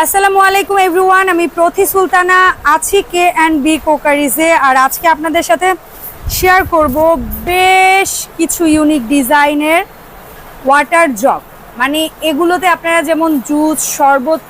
আসসালামু আলাইকুম এভরিওয়ান, আমি প্রথি সুলতানা, আছি কে অ্যান্ড বি কোকারিজে আর আজকে আপনাদের সাথে শেয়ার করব বেশ কিছু ইউনিক ডিজাইনের ওয়াটার জগ মানে এগুলোতে আপনারা যেমন জুস শরবত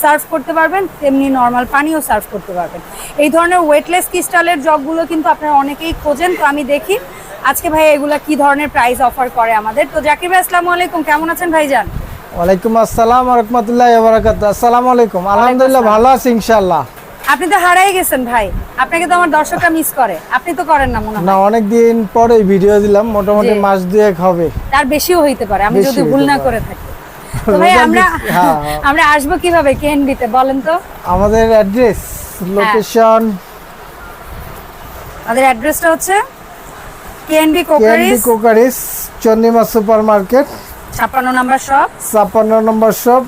সার্ভ করতে পারবেন, তেমনি নর্মাল পানিও সার্ভ করতে পারবেন। এই ধরনের ওয়েটলেস ক্রিস্টালের জগগুলো কিন্তু আপনারা অনেকেই খোঁজেন, তো আমি দেখি আজকে ভাই এগুলা কি ধরনের প্রাইস অফার করে আমাদের। তো জাকির ভাই, আসসালামু আলাইকুম, কেমন আছেন ভাইজান? ওয়ালাইকুম আসসালাম রহমতুল্লাহ বারাকাত আসসালামু আলাইকুম। আলহামদুলিল্লাহ ভালো আছি ইনশাআল্লাহ। আপনি তো হারাই গেছেন ভাই। আপনাকে তো আমার দর্শকরা মিস করে। আপনি তো করেন না মনে হয়। না অনেক দিন পরে ভিডিও দিলাম। মোটামুটি মাস দুয়েক হবে। তার বেশিও হইতে পারে। আমি যদি ভুল না করে থাকি। ভাই আমরা হ্যাঁ, হ্যাঁ। আমরা আসব কীভাবে? কেএনবিতে বলেন তো। আমাদের অ্যাড্রেস লোকেশন আমাদের অ্যাড্রেসটা হচ্ছে KNB crockeries crockeries. Chandima super market ছাপ্পান্ন নাম্বার শপ ছাপ্পান্ন নম্বর শপ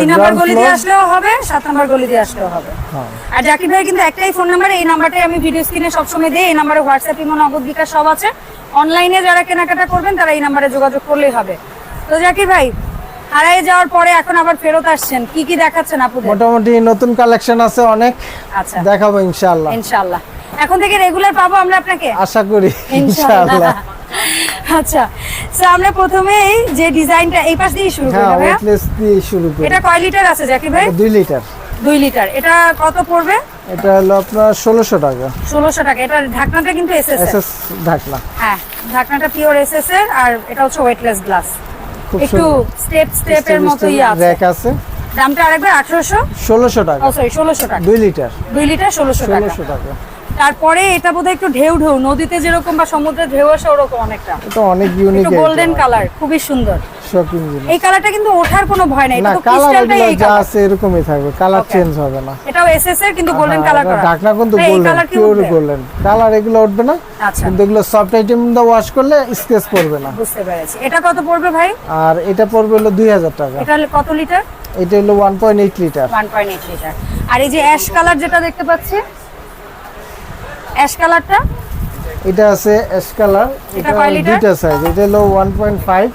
তিন নম্বর গলি দিয়ে আসলেও হবে সাত নম্বর গলি দিয়ে আসলেও হবে। হ্যাঁ। আর জাকির ভাই কিন্তু একটাই ফোন নাম্বার এই নাম্বারটাই আমি ভিডিও স্ক্রিনে সবসময় দিই এই নাম্বারে হোয়াটসঅ্যাপ ইমো নগদ বিকাশ সব আছে। অনলাইনে যারা কেনাকাটা করবেন তারা এই নাম্বারে যোগাযোগ করলেই হবে। তো জাকির ভাই যাওয়ার পরে এখন আবার ফেরত আসছেন কি কি দেখাচ্ছেন আপুদের? মোটামুটি নতুন কালেকশন আছে অনেক আচ্ছা। দেখাবো ইনশাআল্লাহ। ইনশাআল্লাহ। এখন থেকে রেগুলার পাবো আমরা আপনাকে? আশা করি ইনশাআল্লাহ। আচ্ছা তো আমরা প্রথমেই যে ডিজাইনটা এই পাশ দিয়ে শুরু করি হ্যাঁ ভাইয়া? ওয়েটলেস দিয়ে শুরু করি। এটা কয় লিটার আছে জাকির ভাই? দুই লিটার দুই লিটার এটা কত পড়বে? এটা হলো আপনার ষোলোশো টাকা। ষোলোশো টাকা। এটা ঢাকনাটা কিন্তু এসএস এস এস ঢাকনা। হ্যাঁ ঢাকনাটা পিওর এসএস এর আর এটা হচ্ছে ওয়েটলেস গ্লাস একটু স্টেপ স্টেপের মতোই আছে। র্যাক আছে। দামটা আরেকবার আঠারোশো? ষোলোশো টাকা। ও সরি ষোলোশো টাকা। দুই লিটার দুই লিটার ষোলোশো টাকা। ষোলোশো টাকা। তারপরে এটা বোধহয় একটু ঢেউ ঢেউ নদীতে যেরকম বা সমুদ্রে ঢেউ আসে ওরকম অনেকটা। এটা অনেক ইউনিক একটু গোল্ডেন কালার খুবই সুন্দর। শপিং জিনিস। এই কালারটা কিন্তু ওঠার কোনো ভয় নাই এটা তো ক্রিস্টালটাই এই যা কালার আছে এরকমই থাকবে কালার চেঞ্জ হবে না। এটাও এসএস এর কিন্তু গোল্ডেন কালার এটা করা। ঢাকনা কিন্তু গোল্ডেন পিওর গোল্ডেন কালার এগুলো উঠবে না আচ্ছা। কিন্তু এগুলো সফট আইটেম দা ওয়াশ করলে স্কেচ পড়বে না। বুঝতে পেরেছি। এটা কত পড়বে ভাই? আর এটা পড়বে হলো দুই হাজার টাকা। এটা কত লিটার এটা হলো one point eight litre one point eight litre আর এই যে অ্যাশ কালার যেটা দেখতে পাচ্ছি অ্যাশ কালারটা? এটা আছে অ্যাশ কালার। এটা দুইটা সাইজ এটা হলো ওয়ান পয়েন্ট ফাইভ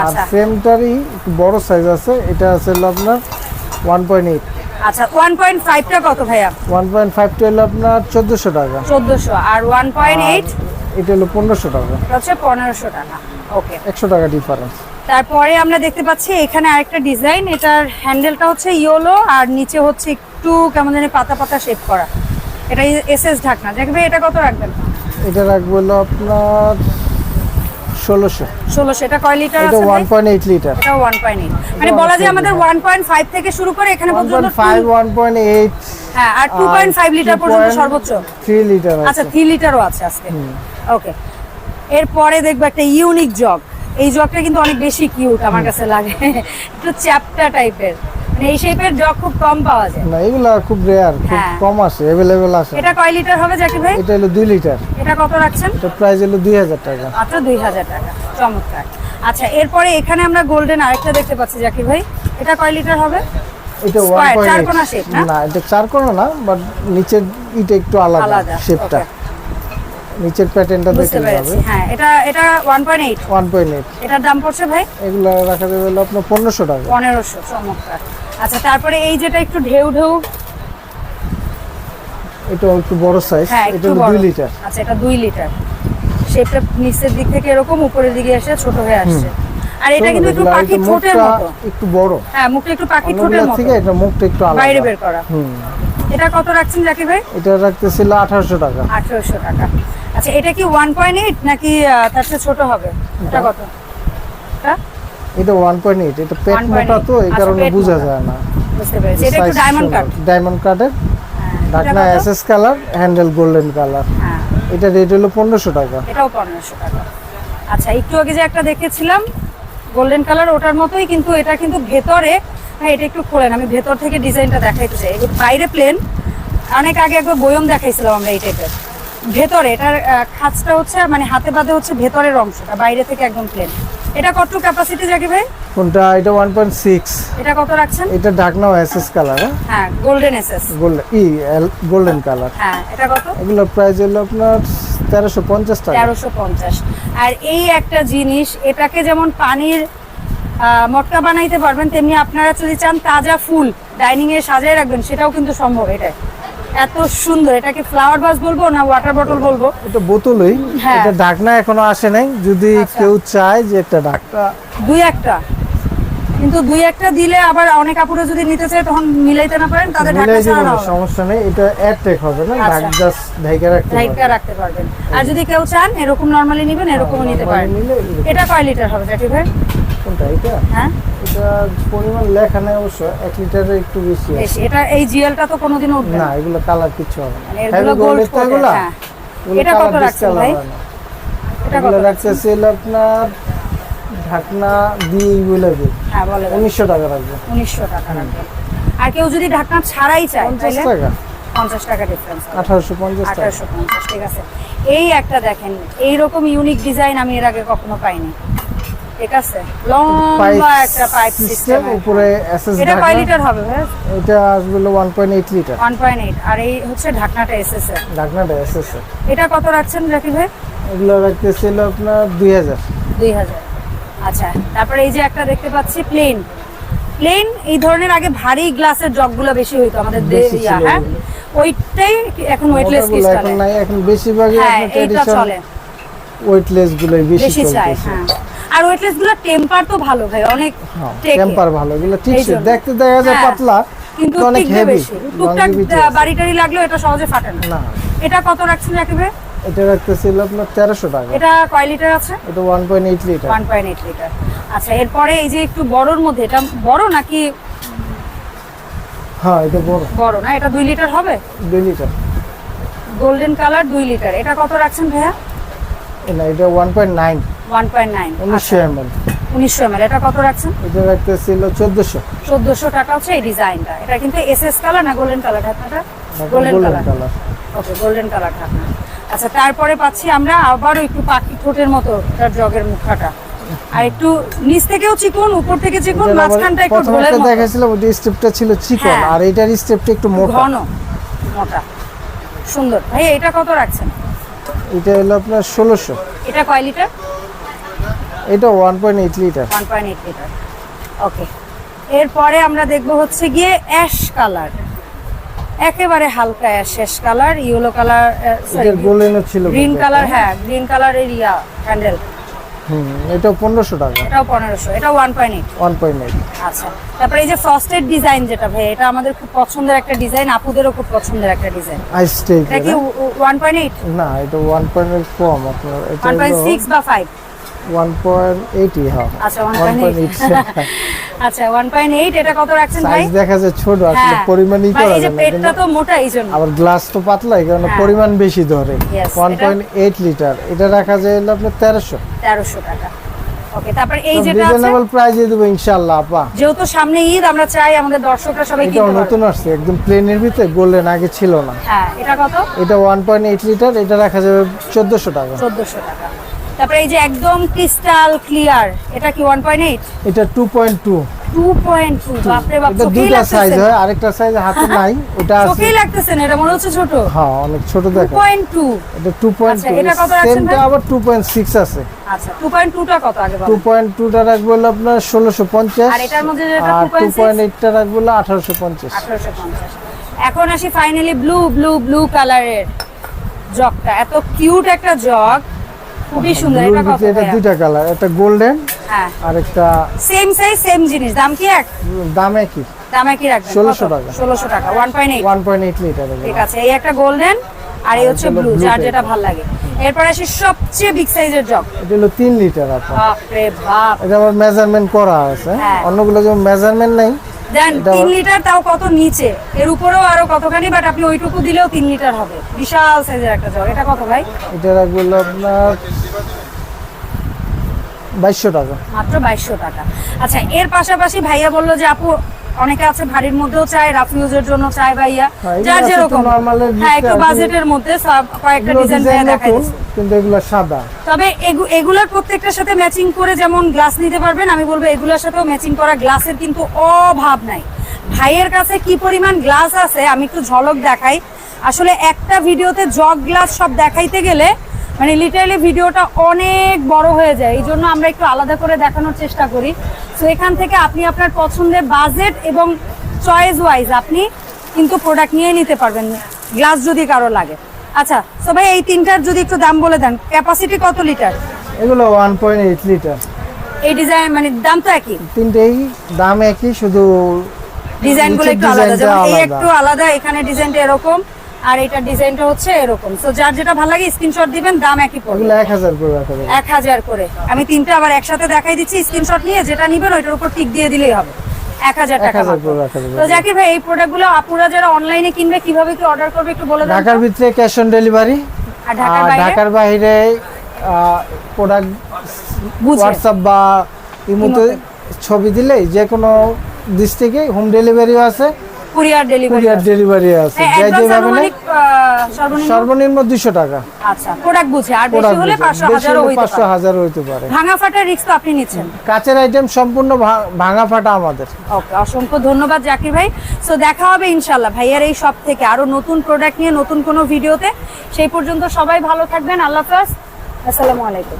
আর আচ্ছা। সেমটারই বড় সাইজ আছে এটা আছে হলো আপনার ওয়ান পয়েন্ট এইট আচ্ছা ওয়ান পয়েন্ট ফাইভটা কত ভাইয়া? হলো আপনার টাকা। চোদ্দোশো। আর ওয়ান পয়েন্ট এইট এটা হলো টাকা। পনেরোশো টাকা। ওকে। একশো টাকা ডিফারেন্স তারপরে আমরা দেখতে পাচ্ছি এখানে আরেকটা ডিজাইন এটার হ্যান্ডেলটা হচ্ছে ইয়েলো আর নিচে হচ্ছে একটু কেমন জানি পাতা পাতা শেপ করা। এটা এসএস ঢাকনা। দেখবে এটা কত রাখবেন? এটা রাখব আপনার ষোলোশো। ষোলোশো। এটা কয় লিটার এটা ওয়ান পয়েন্ট এইট লিটার এটা ওয়ান পয়েন্ট এইট মানে বলা যায় আমাদের ওয়ান পয়েন্ট ফাইভ থেকে শুরু করে এখানে পর্যন্ত ফাইভ ওয়ান পয়েন্ট এইট হ্যাঁ আর টু পয়েন্ট ফাইভ লিটার পর্যন্ত সর্বোচ্চ। থ্রি লিটার আচ্ছা থ্রি লিটারও আছে আজকে। ওকে এরপরে দেখব একটা ইউনিক জগ এই জগটা কিন্তু অনেক বেশি কিউট আমার কাছে লাগে। একটু চ্যাপটা টাইপের মানে এই শেপের জগ খুব কম পাওয়া যায়। না এগুলা খুব রেয়ার খুব হ্যাঁ। কম অ্যাভেলেবেল আসে। এটা কয় লিটার হবে জাকির ভাই? এটা হলো লিটার এটা কত রাখছেন? এটা প্রাইস হলো টাকা। টাকা। চমৎকার। আচ্ছা এরপরে এখানে আমরা গোল্ডেন আরেকটা দেখতে পাচ্ছি জাকির ভাই। এটা কয় লিটার হবে? এটা না? না এটা চার না বাট নিচের একটু আলাদা শেপটা নিচের প্যাটার্নটা বুঝতে দেখে যাবে হ্যাঁ এটা এটা one point eight one point eight এটার দাম পড়ছে ভাই? এগুলো রাখা যাবে হলো আপনার পনেরোশো টাকা। পনেরোশো চমৎকার। আচ্ছা তারপরে এই যেটা একটু ঢেউ ঢেউ। এটা একটু বড় সাইজ হ্যাঁ এটা একটু হলো বড়। দুই লিটার আচ্ছা এটা দুই লিটার শেপটা নিচের দিক থেকে এরকম উপরের দিকে এসে ছোট হয়ে আসছে। আর এটা কিন্তু একটু পাখি ঠোঁটের মতো। একটু বড়। হ্যাঁ মুখটা একটু পাখি ঠোঁটের মতো। থেকে এটা মুখটা একটু আলাদা। বাইরে বের করা। হুম। এটা কত রাখছেন জাকির ভাই? এটা রাখতেছিল আঠারোশো টাকা। আঠেরোশো টাকা। আচ্ছা এটা কি ওয়ান পয়েন্ট এইট নাকি তার চেয়ে ছোট হবে? এটা কত? এটা? এটা ওয়ান পয়েন্ট এইট এটা পেট মোটা তো এই কারণে বোঝা যায় না। বুঝতে পেরেছি। এটা একটু ডায়মন্ড কাট ডায়মন্ড কাটের ঢাকনা SS colour handle golden colour এটা রেট হলো পনেরোশো টাকা। এটাও পনেরোশো টাকা। আচ্ছা একটু আগে যে একটা দেখেছিলাম গোল্ডেন কালার ওটার মতোই কিন্তু এটা কিন্তু ভেতরে হ্যাঁ এটা একটু খোলেন আমি ভেতর থেকে ডিজাইনটা দেখাইতে চাই। বাইরে প্লেন অনেক আগে একবার বয়ম দেখাইছিলাম আমরা এই টাইপের ভেতরে এটার খাঁজটা হচ্ছে মানে হাতে বাদে হচ্ছে ভেতরের অংশটা বাইরে থেকে একদম প্লেন এটা কত ক্যাপাসিটি জাকি ভাই কোনটা? এটা ওয়ান পয়েন্ট সিক্স এটা কত রাখছেন? এটা ঢাকনাও এসএস কালার হ্যাঁ? গোল্ডেন এসএস গোল্ডেন ই গোল্ডেন কালার হ্যাঁ এটা কত? এগুলো প্রাইস হলো আপনার তেরোশো পঞ্চাশ টাকা। তেরোশো পঞ্চাশ। আর এই একটা জিনিস এটাকে যেমন পানির মটকা বানাইতে পারবেন তেমনি আপনারা যদি চান তাজা ফুল ডাইনিং এ সাজিয়ে রাখবেন সেটাও কিন্তু সম্ভব এটা এত সুন্দর এটাকে ফ্লাওয়ার ভাস বলব না ওয়াটার বটল বলব? এটা বোতলই হ্যাঁ। এটা ঢাকনা এখনও আসে নাই। যদি আচ্ছা। কেউ চায় যে একটা ঢাকনা দুই একটা। কিন্তু দুই একটা দিলে আবার অনেক আপুরে যদি নিতে চায় তখন মিলাইতে না পারেন তাদের ঢাকা ছাড়া সমস্যা নেই। এটা এয়ারটেক হবে না। ঢাক জাস্ট ঢাইকা রাখতে পারবেন। রাখতে পারবেন। আর যদি কেউ চান এরকম নরমালি নেবেন এরকমও নিতে পারেন। এটা কয় লিটার হবে জাকির ভাই? কোনটা এটা? হ্যাঁ? এটা পরিমাণ লেখা নেই অবশ্য এক লিটারের একটু বেশি আছে। এটা এই জিএলটা তো কোনোদিনও উঠবে না। এগুলো কালার কিছু হবে না। মানে এগুলো গোল্ড এগুলো? হ্যাঁ। এটা কত রাখছেন ভাই? এটা কত রাখতেছি হলো আপনার ঢাকনা দিয়ে বলে দিই হ্যাঁ বলে দেন। উনিশশো টাকা রাখবে। উনিশশো টাকা রাখবেন আর কেউ যদি ঢাকনা ছাড়াই চায় তাহলে টাকা। পঞ্চাশ টাকা ডিফারেন্স আঠারোশো পঞ্চাশ টাকা। আঠারোশো পঞ্চাশ ঠিক আছে। এই একটা দেখেন এইরকম ইউনিক ডিজাইন আমি এর আগে কখনো পাইনি। ঠিক আছে। লম্বা একটা পাইপ সিস্টেম উপরে এসএস এটা কয় লিটার হবে ভাই? এটা আসবে লিটার ওয়ান পয়েন্ট এইট আর এই হচ্ছে ঢাকনাটা এসেছে ঢাকনাটা এসএস এটা কত রাখছেন ভাই? এগুলো রাখতেছিল আপনার আচ্ছা তারপরে এই যে একটা দেখতে পাচ্ছি প্লেন প্লেন এই ধরনের আগে ভারী গ্লাসের জগগুলো বেশি হইতো আমাদের দে- বেশি ছিল হ্যাঁ? ওইটাই এখন ওয়েটলেস এখন নাই। এখন বেশিরভাগই হ্যাঁ আপনার এইটা ওয়েটলেস গুলোই বেশি বেশি চাই হ্যাঁ। আর ওয়েটলেসগুলো টেম্পার তো ভালো ভাই অনেক। টেম্পার ভালো এগুলো ঠিক দেখতে দেখা যায় হ্যাঁ, পাতলা কিন্তু অনেক হেভি টুকটাক বাড়ি টাড়ি লাগলেও এটা সহজে ফাটে না। এটা কত রাখছেন রাকিবে এটা রাখতেছিল আপনার তেরোশো টাকা। এটা কয় লিটার আছে? এটা one point eight litre one point eight litre আচ্ছা এরপরে এই যে একটু বড়র মধ্যে এটা বড় নাকি হ্যাঁ এটা বড়। বড় না? এটা দুই লিটার হবে? দুই লিটার গোল্ডেন কালার দুই লিটার এটা কত রাখছেন ভাইয়া? এটা ওয়ান এল এটা কত রাখছেন? এটা রাখতেছিল টাকা হচ্ছে এই ডিজাইনটা। এটা কিন্তু কালার না গোল্ডেন কালার ঢাকনাটা golden colour okay golden colour ঢাকনা আচ্ছা তারপরে পাচ্ছি আমরা আবারও একটু পাখি ঠোঁটের মতো তার জগের মুখাটা। আর একটু নিচ থেকেও চিকন উপর থেকে চিকন মাঝখানটা একটু প্রথমে ঢোলের মতো। দেখাছিলাম ওটা স্টেপটা ছিল চিকন হ্যাঁ। আর এটার স্টেপটা একটু মোটা। ঘন মোটা। সুন্দর। ভাই এটা কত রাখছেন? এটা হলো আপনার ষোলোশো। এটা কয় লিটার? এটা one point eight litre one point eight litre okay এরপরে আমরা দেখব হচ্ছে গিয়ে অ্যাশ কালার একেবারে হালকা ash ash colour yellow colour এটার গোল্ডেনও ছিল গ্রিন কালার হ্যাঁ গ্রিন কালারের ইয়া হ্যান্ডেল হুম এটা পনেরোশো টাকা। এটাও পনেরোশো এটা one point eight one point eight আচ্ছা। তারপরে এই যে ফ্রস্টেড ডিজাইন যেটা ভাই এটা আমাদের খুব পছন্দের একটা ডিজাইন আপুদেরও খুব পছন্দের একটা ডিজাইন আইস টাইপ এটা কি ওয়ান পয়েন্ট এইট না এটা ওয়ান পয়েন্ট এইট কম আপনার এটা ওয়ান পয়েন্ট সিক্স বা ফাইভ ওয়ান পয়েন্ট এইটই হ্যাঁ। আচ্ছা এইট আচ্ছা ওয়ান পয়েন্ট এইট। এটা কত রাখছেন ভাই? সাইজ দেখা যায় ছোট আসলে হ্যাঁ। পরিমাণই ভাই, এই যে পেটটা তো মোটা এই আবার গ্লাস তো পাতলা এই কারণে হ্যাঁ। পরিমাণ বেশি ধরে। Yes, ওয়ান এটা- পয়েন্ট এইট লিটার এটা রাখা যায় হলো আপনার টাকা। ওকে তারপর এই যেটা আছে রিজনেবল প্রাইজে দেবো ইনশাল্লাহ আপা। যেহেতু সামনে ঈদ আমরা চাই আমাদের দর্শকরা সবাই এটাও কিনতে নতুন আসছে একদম প্লেনের ভিতরে গোল্ডেন আগে ছিল না। হ্যাঁ এটা কত? এটা ওয়ান পয়েন্ট এইট লিটার এটা রাখা যাবে চোদ্দশো টাকা। চোদ্দশো টাকা। তারপরে এই যে একদম ক্রিস্টাল ক্লিয়ার এটা কি ওয়ান পয়েন্ট এইট এটা two point two two point two বাপরে বাপ দুইটা সাইজ লাগতেছে হয় আরেকটা সাইজ হাতে নাই ওটা আছে চোখেই লাগতেছে না এটা মনে হচ্ছে ছোট। হ্যাঁ অনেক ছোট দেখা। এটা আচ্ছা, এটা কত সেমটা আবার আছে। আচ্ছা টু কত আগে টু রাখব আপনার ষোলোশো পঞ্চাশ আর এটার মধ্যে যেটা টু রাখব এখন আসি ফাইনালি ব্লু ব্লু ব্লু কালারের জগটা। এত কিউট একটা জগ। খুবই সুন্দর এটা কত এটা দুইটা কালার একটা গোল্ডেন হ্যাঁ। আর একটা সেম সাইজ সেম জিনিস দাম কি এক? দামে কি দাম একই রাখবেন 1600 টাকা। ষোলোশো টাকা one point eight one point eight litre ঠিক আছে এই একটা গোল্ডেন আর এই হচ্ছে ব্লু যার যেটা ভালো লাগে। এরপর আসি সবচেয়ে বিগ সাইজের জগ এটা হলো তিন লিটার আপনার বাপরে বাপ। এটা আবার মেজারমেন্ট করা আছে। হ্যাঁ। অন্যগুলো যেমন মেজারমেন্ট নেই দেন তিন লিটার তাও কত নিচে? এর উপরেও আরও কতখানি বাট আপনি ওইটুকু দিলেও তিন লিটার হবে। বিশাল সাইজের একটা জগ এটা কত ভাই? এটা রাখব আপনার বাইশশো টাকা। মাত্র বাইশশো টাকা। আচ্ছা এর পাশাপাশি ভাইয়া বলল যে আপু অনেকে আছে ভারীর মধ্যেও চায় রাফ ইউজের জন্য চায় ভাইয়া। হ্যাঁ, যার যেরকম। এর হ্যাঁ একটু বাজেটের মধ্যে কয়েকটা ডিজাইন দেখাই কিন্তু এগুলো সাদা। তবে এগু- এগুলোর প্রত্যেকটার সাথে ম্যাচিং করে যেমন গ্লাস নিতে পারবেন আমি বলব এগুলোর সাথেও ম্যাচিং করা গ্লাসের কিন্তু অভাব নাই। ভাইয়ের কাছে কি পরিমাণ গ্লাস আছে আমি একটু ঝলক দেখাই। আসলে একটা ভিডিওতে জগ গ্লাস সব দেখাইতে গেলে মানে লিটারালি ভিডিওটা অনেক বড় হয়ে যায় এই জন্য আমরা একটু আলাদা করে দেখানোর চেষ্টা করি। তো এখান থেকে আপনি আপনার পছন্দের বাজেট এবং চয়েস ওয়াইজ আপনি কিন্তু প্রোডাক্ট নিয়ে নিতে পারবেন গ্লাস যদি কারও লাগে। আচ্ছা তো ভাই এই তিনটার যদি একটু দাম বলে দেন ক্যাপাসিটি কত লিটার এগুলো ওয়ান পয়েন্ট এইট লিটার এই ডিজাইন মানে দাম তো একই? তিনটেই দাম একই শুধু ডিজাইনগুলো একটু আলাদা যেমন এই। একটু আলাদা এখানে ডিজাইনটা এরকম। আর এটার ডিজাইনটা হচ্ছে এরকম। তো যার যেটা ভালো লাগে স্ক্রিনশট দিবেন দাম একই পড়বে। এগুলো এক হাজার করে রাখা যাবে। এক হাজার করে। আমি তিনটা আবার একসাথে দেখাই দিচ্ছি স্ক্রিনশট নিয়ে যেটা নিবেন ওইটার উপর টিক দিয়ে দিলেই হবে। এক হাজার টাকা 1000 করে রাখা তো জাকির ভাই এই প্রোডাক্টগুলো আপুরা যারা অনলাইনে কিনবে কীভাবে কি অর্ডার করবে একটু বলে দেন ঢাকার ভিতরে ক্যাশ অন ডেলিভারি আর ঢাকার বাইরে? প্রোডাক্ট হোয়াটসঅ্যাপ বা ইমোতে ছবি দিলেই যে কোনো ডিস্ট্রিক্টে হোম ডেলিভারিও আছে। কুরিয়ার ডেলিভারি কুরিয়ার ডেলিভারি আছে। যে যেভাবে নেয় সর্বনিম্ন সর্বনিম্ন দুশো টাকা। আচ্ছা প্রোডাক্ট বুঝে। আর বেশি হলে পাঁচশো হাজারও হইতে পারে। হাজার হইতে পারে। ভাঙা ফাটার রিস্ক তো আপনি নিচ্ছেন। কাচের আইটেম সম্পূর্ণ ভাঙা ফাটা আমাদের। ওকে অসংখ্য ধন্যবাদ জাকির ভাই। সো দেখা হবে ইনশাল্লাহ ভাইয়ার এই সব থেকে আরও নতুন প্রোডাক্ট নিয়ে নতুন কোনো ভিডিওতে সেই পর্যন্ত সবাই ভালো থাকবেন। আল্লাহ হাফেজ। আসসালামু আলাইকুম।